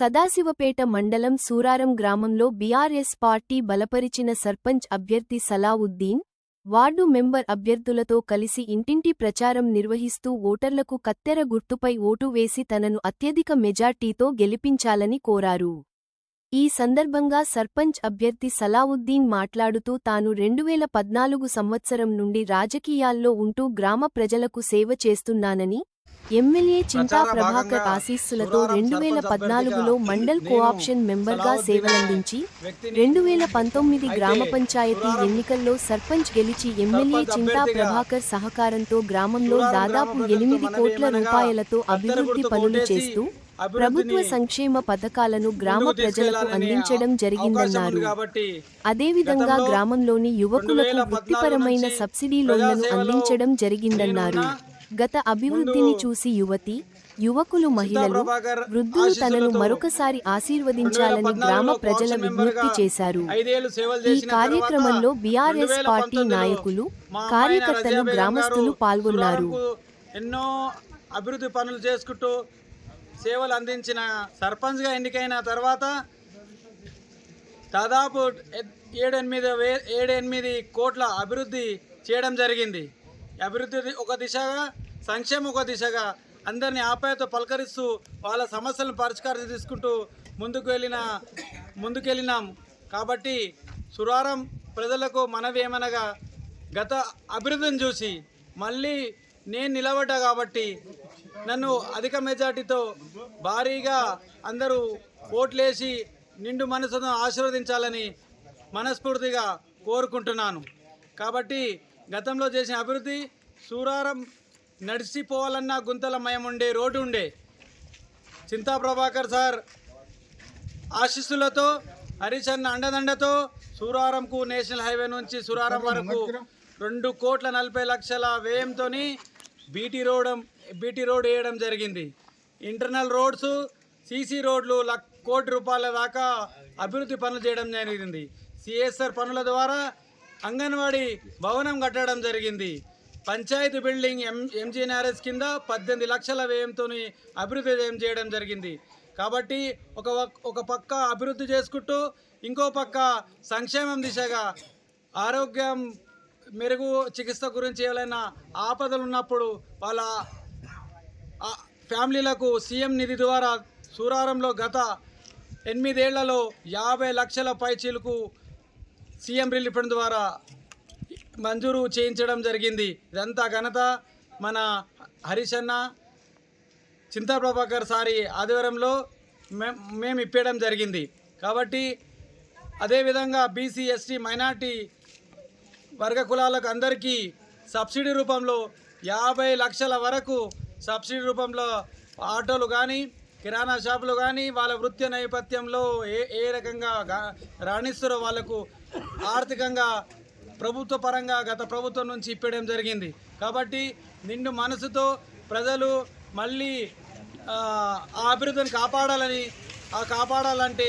సదాశివపేట మండలం సూరారం గ్రామంలో BRS party బలపరిచిన సర్పంచ్ అభ్యర్థి సలావుద్దీన్ వార్డు మెంబర్ అభ్యర్థులతో కలిసి ఇంటింటి ప్రచారం నిర్వహిస్తూ ఓటర్లకు కత్తెర గుర్తుపై ఓటు వేసి తనను అత్యధిక మెజార్టీతో గెలిపించాలని కోరారు. ఈ సందర్భంగా సర్పంచ్ అభ్యర్థి సలావుద్దీన్ మాట్లాడుతూ తాను రెండువేల పద్నాలుగు సంవత్సరం నుండి రాజకీయాల్లో ఉంటూ గ్రామ ప్రజలకు సేవ చేస్తున్నానని ఎమ్మెల్యే చింతా ప్రభాకర్ ఆశీస్సులతో రెండువేల పద్నాలుగులో మండల్ కోఆప్షన్ మెంబర్గా సేవలందించి రెండువేల పంతొమ్మిది గ్రామ పంచాయతీ ఎన్నికల్లో సర్పంచ్ గెలిచి ఎమ్మెల్యే చింతా ప్రభాకర్ సహకారంతో గ్రామంలో దాదాపు ఎనిమిది కోట్ల రూపాయలతో అభివృద్ధి పనులు చేస్తూ ప్రభుత్వ సంక్షేమ పథకాలను గ్రామ ప్రజలకు అందించడం జరిగిందన్నారు. అదేవిధంగా గ్రామంలోని యువకులకు వృత్తిపరమైన సబ్సిడీ లోన్లను అందించడం జరిగిందన్నారు. గత అభివృద్ధిని చూసి యువతి యువకులు మహిళలు వృద్ధులు తనను మరొకసారి ఆశీర్వదించాలని గ్రామ ప్రజల విజ్ఞప్తి చేశారు. ఈ కార్యక్రమంలో బీఆర్ఎస్ పార్టీ నాయకులు కార్యకర్తలు గ్రామస్తులు పాల్గొన్నారు. ఎన్నో అభివృద్ధి పనులు చేసుకుంటూ సేవలు అందించిన సర్పంచ్గా ఎన్నికైన తర్వాత దాదాపు ఏడెనిమిది వే ఏడెనిమిది కోట్ల అభివృద్ధి చేయడం జరిగింది. అభివృద్ధి ఒక దిశగా సంక్షేమం ఒక దిశగా అందరినీ ఆప్యాయత పలకరిస్తూ వాళ్ళ సమస్యలను పరిష్కారం తీసుకుంటూ ముందుకు వెళ్ళిన ముందుకెళ్ళినాం కాబట్టి సురారం ప్రజలకు మనవి ఏమనగా గత అభివృద్ధిని చూసి మళ్ళీ నేను నిలబడ్డా కాబట్టి నన్ను అధిక మెజార్టీతో భారీగా అందరూ ఓట్లేసి నిండు మనసును ఆశీర్వదించాలని మనస్ఫూర్తిగా కోరుకుంటున్నాను. కాబట్టి గతంలో చేసిన అభివృద్ధి సూరారం నడిచిపోవాలన్న గుంతలమయం ఉండే రోడ్డు ఉండే చింతా ప్రభాకర్ సార్ ఆశీస్సులతో హరిచంద్ అండదండతో సూరారంకు నేషనల్ హైవే నుంచి సూరారం వరకు రెండు కోట్ల నలభై లక్షల వ్యయంతో బీటీ రోడ్ బీటీ రోడ్ వేయడం జరిగింది. ఇంటర్నల్ రోడ్స్ సీసీ రోడ్లు లక్ కోటి రూపాయల దాకా అభివృద్ధి పనులు చేయడం జరిగింది. సిఎస్ఆర్ పనుల ద్వారా అంగన్వాడీ భవనం కట్టడం జరిగింది. పంచాయతీ బిల్డింగ్ ఎం ఎంజీఎన్ఆర్ఎస్ కింద పద్దెనిమిది లక్షల వ్యయంతో అభివృద్ధి వ్యయం చేయడం జరిగింది. కాబట్టి ఒక వక్- ఒక పక్క అభివృద్ధి చేసుకుంటూ ఇంకో పక్క సంక్షేమం దిశగా ఆరోగ్యం మెరుగు చికిత్స గురించి ఏవైనా ఆపదలు ఉన్నప్పుడు వాళ్ళ ఫ్యామిలీలకు సీఎం నిధి ద్వారా సూరారంలో గత ఎనిమిదేళ్ళలో యాభై లక్షల పైచీలకు సీఎం రిలీఫ్ ద్వారా మంజూరు చేయించడం జరిగింది. ఇదంతా ఘనత మన హరిశన్న అన్న చింతా ప్రభాకర్ సారి ఆధ్వర్యంలో మే- మేము ఇప్పేయడం జరిగింది. కాబట్టి అదేవిధంగా బీసీ ఎస్టీ మైనార్టీ వర్గ కులాలకు అందరికీ సబ్సిడీ రూపంలో యాభై లక్షల వరకు సబ్సిడీ రూపంలో ఆటోలు కానీ కిరాణా షాపులు కానీ వాళ్ళ వృత్తి నేపథ్యంలో ఏ ఏ రకంగా రాణిస్తారో వాళ్ళకు ఆర్థికంగా ప్రభుత్వ పరంగా గత ప్రభుత్వం నుంచి ఇప్పడం జరిగింది. కాబట్టి నిండు మనసుతో ప్రజలు మళ్ళీ ఆ, అభివృద్ధిని కాపాడాలని ఆ కాపాడాలంటే